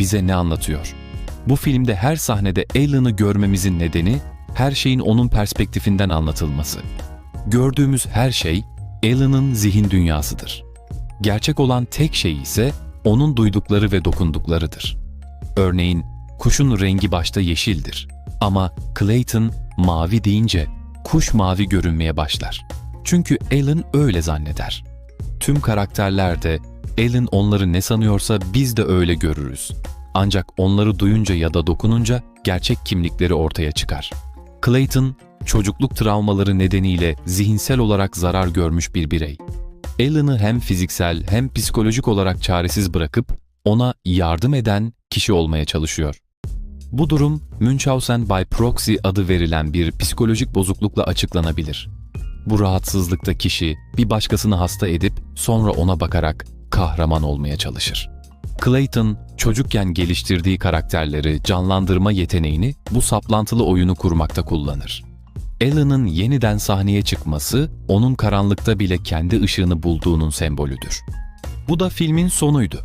bize ne anlatıyor? Bu filmde her sahnede Alan'ı görmemizin nedeni her şeyin onun perspektifinden anlatılması. Gördüğümüz her şey Alan'ın zihin dünyasıdır. Gerçek olan tek şey ise onun duydukları ve dokunduklarıdır. Örneğin kuşun rengi başta yeşildir ama Clayton mavi deyince kuş mavi görünmeye başlar. Çünkü Alan öyle zanneder. Tüm karakterler de Alan onları ne sanıyorsa biz de öyle görürüz. Ancak onları duyunca ya da dokununca gerçek kimlikleri ortaya çıkar. Clayton, çocukluk travmaları nedeniyle zihinsel olarak zarar görmüş bir birey. Alan'ı hem fiziksel hem psikolojik olarak çaresiz bırakıp ona yardım eden kişi olmaya çalışıyor. Bu durum Münchhausen by proxy adı verilen bir psikolojik bozuklukla açıklanabilir. Bu rahatsızlıkta kişi bir başkasını hasta edip sonra ona bakarak kahraman olmaya çalışır. Clayton çocukken geliştirdiği karakterleri canlandırma yeteneğini bu saplantılı oyunu kurmakta kullanır. Alan'ın yeniden sahneye çıkması onun karanlıkta bile kendi ışığını bulduğunun sembolüdür. Bu da filmin sonuydu.